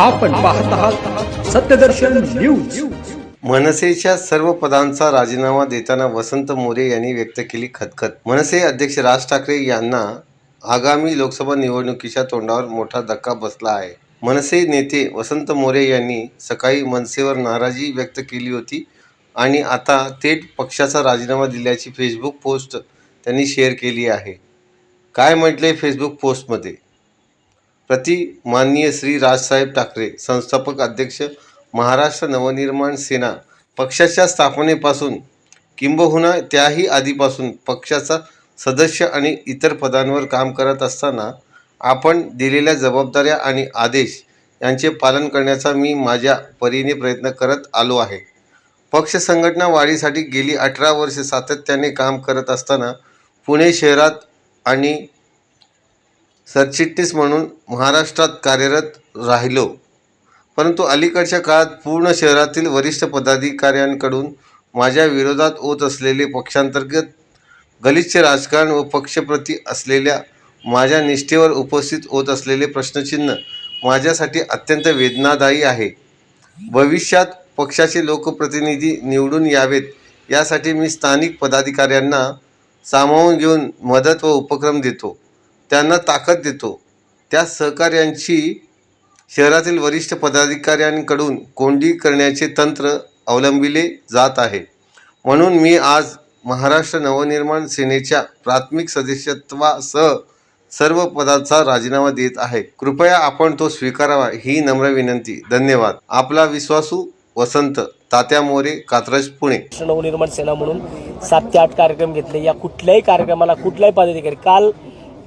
आपण पाहत आहात सत्यदर्शन न्यूज. मनसेच्या सर्व पदांचा राजीनामा देताना वसंत मोरे यांनी व्यक्त केली खतखत मनसे अध्यक्ष राज ठाकरे यांना आगामी लोकसभा निवडणुकीच्या तोंडावर मोठा धक्का बसला आहे. मनसे नेते वसंत मोरे यांनी सकाळी मनसेवर नाराजी व्यक्त केली होती आणि आता थेट पक्षाचा राजीनामा दिल्याची फेसबुक पोस्ट त्यांनी शेअर केली आहे. काय म्हटले फेसबुक पोस्टमध्ये प्रति माननीय श्री राजसाहेब ठाकरे संस्थापक अध्यक्ष महाराष्ट्र नवनिर्माण सेना पक्षाच्या स्थापनेपासून किंबहुना त्याही आधीपासून पक्षाचा सदस्य आणि इतर पदांवर काम करत असताना आपण दिलेल्या जबाबदाऱ्या आणि आदेश यांचे पालन करण्याचा मी माझ्या परीने प्रयत्न करत आलो आहे. पक्ष संघटना वाढीसाठी गेली अठरा वर्षे सातत्याने काम करत असताना पुणे शहरात आणि सरचिटणीस म्हणून महाराष्ट्रात कार्यरत राहिलो. परंतु अलीकडच्या काळात पूर्ण शहरातील वरिष्ठ पदाधिकाऱ्यांकडून माझ्या विरोधात होत असलेले पक्षांतर्गत गलिच्छ राजकारण व पक्षप्रती असलेल्या माझ्या निष्ठेवर उपस्थित होत असलेले प्रश्नचिन्ह माझ्यासाठी अत्यंत वेदनादायी आहे. भविष्यात पक्षाचे लोकप्रतिनिधी निवडून यावेत यासाठी मी स्थानिक पदाधिकाऱ्यांना सामावून घेऊन मदत व उपक्रम देतो. त्यांना ताकद देतो. त्या सहकार्यांची शहरातील वरिष्ठ पदाधिकाऱ्यांकडून कोंडी करण्याचे तंत्र अवलंबिले जात आहे. म्हणून मी आज महाराष्ट्र नवनिर्माण सेनेच्या प्राथमिक सदस्यत्वासह सर्व पदाचा राजीनामा देत आहे. कृपया आपण तो स्वीकारावा ही नम्र विनंती. धन्यवाद. आपला विश्वासू वसंत तात्या मोरे कात्रज पुणे. नवनिर्माण सेना म्हणून सात ते आठ कार्यक्रम घेतले. या कुठल्याही कार्यक्रमाला कुठलाही पदाधिकारी काल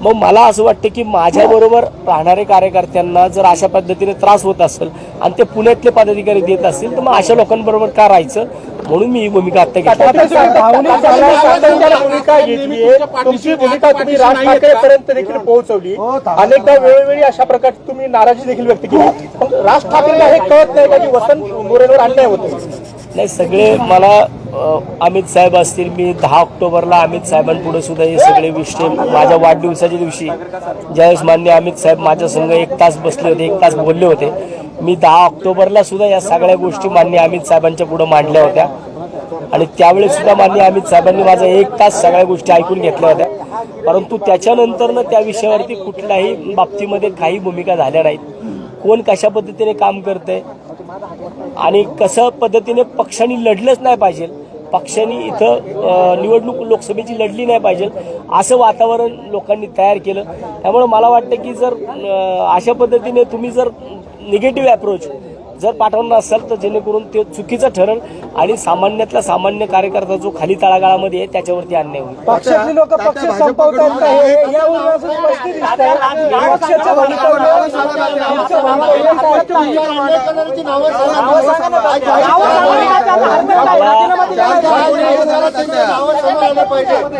मग मला असं वाटतं की माझ्याबरोबर राहणारे कार्यकर्त्यांना जर अशा पद्धतीने त्रास होत असेल आणि ते पुण्यातले पदाधिकारी देत असतील तर मग अशा लोकांबरोबर का राहायचं? म्हणून मी ही भूमिका आता घेतली. भूमिका घेतली तुमची भूमिका तुम्ही राज ठाकरेपर्यंत देखील पोहोचवली. अनेकदा वेळोवेळी अशा प्रकारची तुम्ही नाराजी देखील व्यक्त केली. पण राज ठाकरेला हे कळत नाही का की वसंत मोरेंवर अन्याय होतो नाही सगळे मला अमित साहेब असतील मी दहा ऑक्टोबरला अमित साहेबांपुढे सुद्धा हे सगळे विषय माझ्या वाढदिवसाच्या दिवशी ज्यावेळेस मान्य अमित साहेब माझ्या संघ एक तास बसले होते एक तास बोलले होते. मी दहा ऑक्टोबरला सुद्धा या सगळ्या गोष्टी मान्य अमित साहेबांच्या पुढे मांडल्या होत्या. आणि त्यावेळेस सुद्धा मान्य अमित साहेबांनी माझा एक तास सगळ्या गोष्टी ऐकून घेतल्या होत्या. परंतु त्याच्यानंतरनं त्या विषयावरती कुठल्याही बाबतीमध्ये काही भूमिका झाल्या नाहीत. कोण कशा पद्धतीने काम करतंय आणि कसं पद्धतीने पक्षांनी लढलंच नाही पाहिजे. पक्षांनी इथं निवडणूक लोकसभेची लढली नाही पाहिजे. असं वातावरण लोकांनी तयार केलं. त्यामुळे मला वाटतं की जर अशा पद्धतीने तुम्ही जर निगेटिव्ह अप्रोच जर पाठवणार असाल तर जेणेकरून ते चुकीचं ठरेल आणि सामान्यातला सामान्य कार्यकर्ता जो खाली तळागाळामध्ये आहे त्याच्यावरती अन्याय होईल. पक्षातली लोक पक्ष संपवतात हे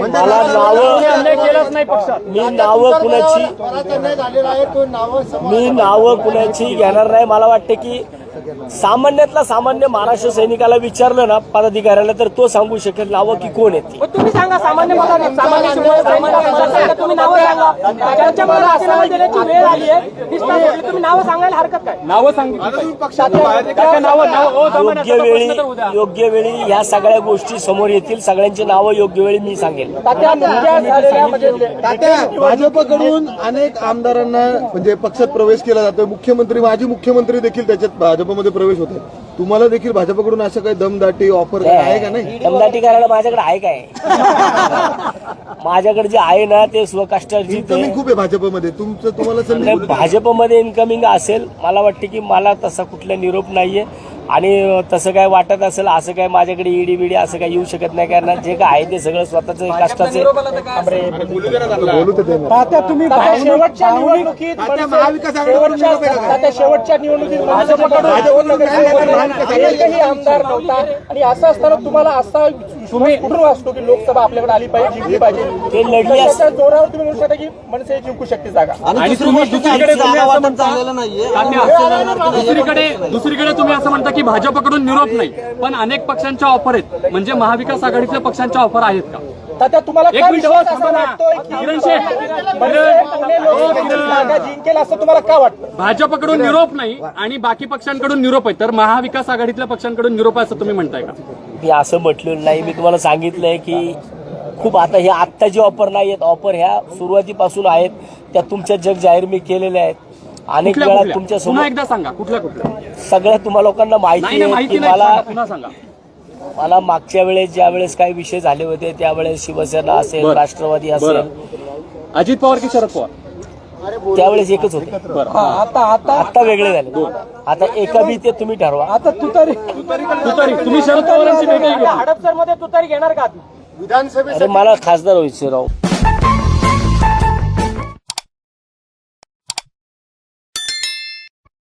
मला नावं मी नावं कुणाची मी नावं कुणाची घेणार नाही. मला वाटतं की सामान्यातला सामान्य महाराष्ट्र सैनिकाला विचारलं ना पदाधिकाऱ्याला तर तो सांगू शकेल नावं की कोण आहेत ती. तुम्ही सांगा सामान्य सामान्य तुम्ही नावं सांगा. त्यांच्या मला राजीनामा देण्याची वेळ आली आहे दिसणार नाही. तुम्ही नावं सांगायला हरकत काय? नावं योग्य वेळी योग्य वेळी ह्या सगळ्या गोष्टी समोर येतील सगळ्यांची नावं योग्य वेळी मी सांगेल. तात्या नुकत्याच झालेल्या म्हणजे तात्या भाजपकडून अनेक आमदारांना म्हणजे पक्षात प्रवेश केला जातोय. मुख्यमंत्री माजी मुख्यमंत्री देखील त्याच्यात भाजपमध्ये प्रवेश होत आहे. तुम्हाला देखील भाजपकडून असं काही दमदाटी ऑफर आहे का नाही? दमदाटी करायला माझ्याकडे आहे काय? माझ्याकडे जे आहे ना ते स्वकष्टार्जित इन्कमिंग खूप आहे भाजपमध्ये. तुमचं तुम्हाला संधी भाजपमध्ये इन्कमिंग असेल मला वाटते की मला तसा कुठला निरोप नाहीये. आणि तसं काय वाटत असेल असं काय माझ्याकडे ईडी बिडी असं काय येऊ शकत नाही कारण जे काय आहे ते सगळं स्वतःच कष्टाचे बोलू तर दे ना. तात्या तुम्ही शेवटच्या निवडणुकीत शेवटच्या तात्या शेवटच्या निवडणुकीत मनसेकडून एकही आमदार नव्हता. आणि असं असताना तुम्हाला असा विश्वास कुठून वाचतो की लोकसभा आपल्याकडे आली पाहिजे जिंकली पाहिजे? ते लढली तर असती. त्याच्या जोरावर तुम्ही म्हणू शकता की मनसे जिंकू शकते जागा. आणि तुम्ही दुसरीकडे तुम्ही असं म्हणता दुसरीकडे दुसरीकडे तुम्ही असं म्हणता की भाजपकडून निरोप नाही. पण अनेक पक्षांच्या ऑफर आहेत. म्हणजे महाविकास आघाडीतल्या पक्षांच्या ऑफर आहेत का? तात्या तुम्हाला एक काय मिनिट, विश्वास हो, असा. वाटतोय की जिंकेल असं तुम्हाला का वाटतं? भाजपकडून निरोप नाही आणि बाकी पक्षांकडून निरोप आहे. तर महाविकास आघाडीतल्या पक्षांकडून निरोप आहे असं तुम्ही म्हणताय का? मी असं म्हटलेलं नाही. मी तुम्हाला सांगितलंय की खूप आता हे आत्ता जे ऑफर नाही आहेत ऑफर ह्या सुरुवातीपासून आहेत. त्या तुमच्या जग जाहीर मी केलेल्या आहेत. अनेक वेळा तुमच्या एकदा सांगा कुठल्या कुठल्या? सगळ्या तुम्हा लोकांना माहिती नाही आहे माहिती की नाही मला सांगा. मला मागच्या वेळेस ज्या वेळेस काही विषय झाले होते त्यावेळेस शिवसेना असेल बरं. राष्ट्रवादी असेल. अजित पवार की शरद पवार? त्यावेळेस एकच होते. बरं. आता आता आता वेगळे झाले. आता एका बी ते तुम्ही ठरवा. आता तू तरी तुतारी. तुम्ही शरद पवारांची भेट घेतली हडपसरमध्ये तुतारी घेणार का अरे मला खासदार व्हायचे राव.